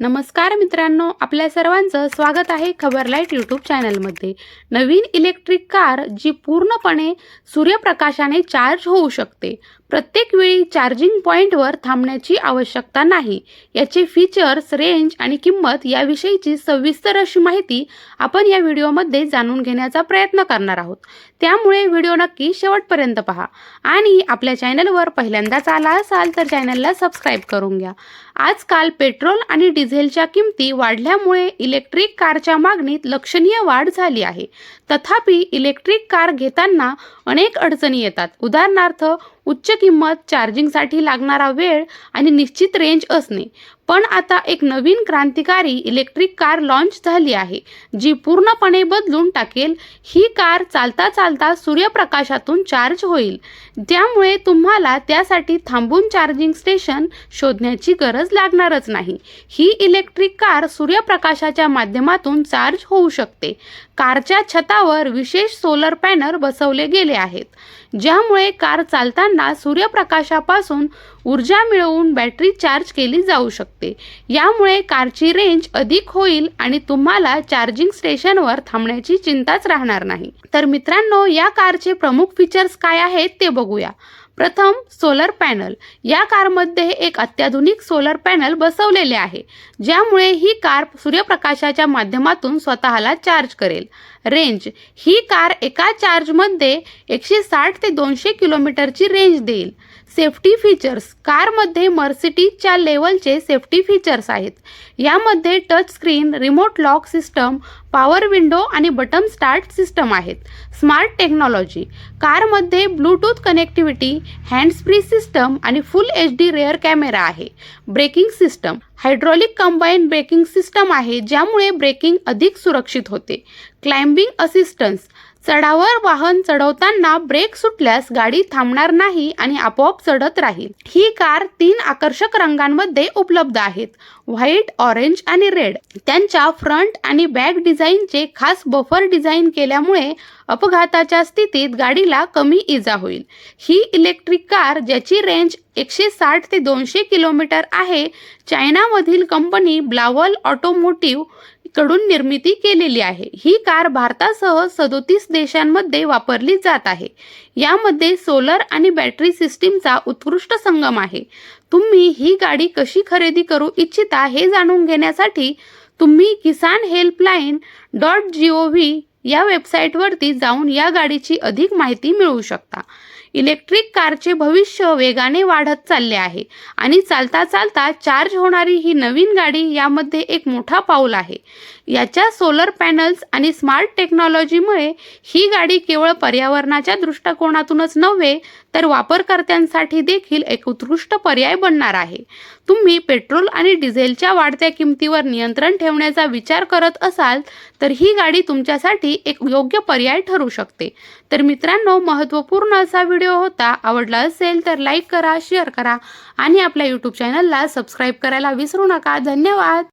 नमस्कार मित्रांनो आपल्या सर्वांचं स्वागत आहे खबरलाईट यूट्यूब चॅनलमध्ये. नवीन इलेक्ट्रिक कार जी पूर्णपणे सूर्यप्रकाशाने चार्ज होऊ शकते प्रत्येक वेळी चार्जिंग पॉईंटवर थांबण्याची आवश्यकता नाही. याचे फीचर्स रेंज आणि किंमत याविषयीची सविस्तर अशी माहिती आपण या व्हिडिओमध्ये जाणून घेण्याचा प्रयत्न करणार आहोत. त्यामुळे व्हिडिओ नक्की शेवटपर्यंत पहा. आणि आपल्या चॅनलवर पहिल्यांदाच आला असाल तर चॅनलला सबस्क्राईब करून घ्या. आजकाल पेट्रोल आणि डिझेलच्या किमती वाढल्यामुळे इलेक्ट्रिक कारच्या मागणीत लक्षणीय वाढ झाली आहे. तथापि इलेक्ट्रिक कार घेताना अनेक अडचणी येतात. उदाहरणार्थ उच्च किंमत चार्जिंगसाठी लागणारा वेळ आणि निश्चित रेंज असणे. पण आता एक नवीन क्रांतिकारी इलेक्ट्रिक कार लॉन्च झाली आहे जी पूर्णपणे बदलून टाकेल. ही कार चालता चालता सूर्यप्रकाशातून चार्ज होईल. त्यामुळे तुम्हाला त्यासाठी थांबून चार्जिंग स्टेशन शोधण्याची गरज लागणारच नाही. ही इलेक्ट्रिक कार सूर्यप्रकाशाच्या माध्यमातून चार्ज होऊ शकते. कारच्या छतावर विशेष सोलर पॅनल बसवले गेले आहेत ज्यामुळे कार चालताना सूर्यप्रकाशापासून ऊर्जा मिळवून बॅटरी चार्ज केली जाऊ शकते. यामुळे कारची रेंज अधिक होईल आणि तुम्हाला चार्जिंग स्टेशनवर थांबण्याची चिंताच राहणार नाही. तर मित्रांनो या कारचे प्रमुख फीचर्स काय आहेत ते बघूया. प्रथम सोलर पॅनल. या कारमध्ये एक अत्याधुनिक सोलर पॅनल बसवलेले आहे ज्यामुळे ही कार सूर्यप्रकाशाच्या माध्यमातून स्वतःला चार्ज करेल. रेंज ही कार एका चार्जमध्ये एकशे साठ ते दोनशे किलोमीटरची रेंज देईल. सेफ्टी फीचर्स कारमध्ये मर्सिटीजच्या लेवलचे सेफ्टी फीचर्स आहेत. यामध्ये touch screen remote lock system power window आणि बटन स्टार्ट सिस्टम आहेत. स्मार्ट टेक्नॉलॉजी कारमध्ये ब्लूटूथ कनेक्टिव्हिटी हँड्स सिस्टम आणि full H D rear camera आहे. Braking system hydraulic combine braking system आहे ज्यामुळे ब्रेकिंग अधिक सुरक्षित होते. क्लाइम्बिंग असिस्टन्स चढावर वाहन चढवताना ब्रेक सुटल्यास गाडी थांबणार नाही आणि आपोआप चढत राहील. ही कार तीन आकर्षक रंगांमध्ये उपलब्ध आहेत. व्हाईट ऑरेंज आणि रेड. त्यांच्या फ्रंट आणि बॅक डिझाईनचे खास बफर डिझाईन केल्यामुळे अपघाताच्या स्थितीत गाडीला कमी इजा होईल. ही इलेक्ट्रिक कार ज्याची रेंज एकशे साठ ते दोनशे किलोमीटर आहे चायनामधील कंपनी ब्लावल ऑटोमोटिव्ह कडून निर्मिती केलेली आहे. ही कार भारतासह सदोतीस देशांमध्ये वापरली जात आहे. यामध्ये सोलर आणि बॅटरी सिस्टीमचा उत्कृष्ट संगम आहे. तुम्ही ही गाडी कशी खरेदी करू इच्छिता हे जाणून घेण्यासाठी तुम्ही Kisan helpline dot G O V या वेबसाईटवरती जाऊन या गाडीची अधिक माहिती मिळवू शकता. इलेक्ट्रिक कारचे भविष्य वेगाने वाढत चालले आहे आणि चालता चालता चार्ज होणारी ही नवीन गाडी यामध्ये एक मोठा पाऊल आहे. याच्या सोलर पॅनल्स आणि स्मार्ट टेक्नॉलॉजीमुळे ही गाडी केवळ पर्यावरणाच्या दृष्टिकोनातूनच नव्हे तर वापरकर्त्यांसाठी देखील एक उत्कृष्ट पर्याय बनणार आहे. तुम्ही पेट्रोल आणि डिझेलच्या वाढत्या किमतीवर नियंत्रण ठेवण्याचा विचार करत असाल तर ही गाडी तुमच्यासाठी एक योग्य पर्याय ठरू शकते. तर मित्रांनो महत्त्वपूर्ण असा व्हिडिओ होता आवडला असेल तर लाईक करा शेअर करा आणि आपल्या यूट्यूब चॅनलला सबस्क्राईब करायला विसरू नका. धन्यवाद!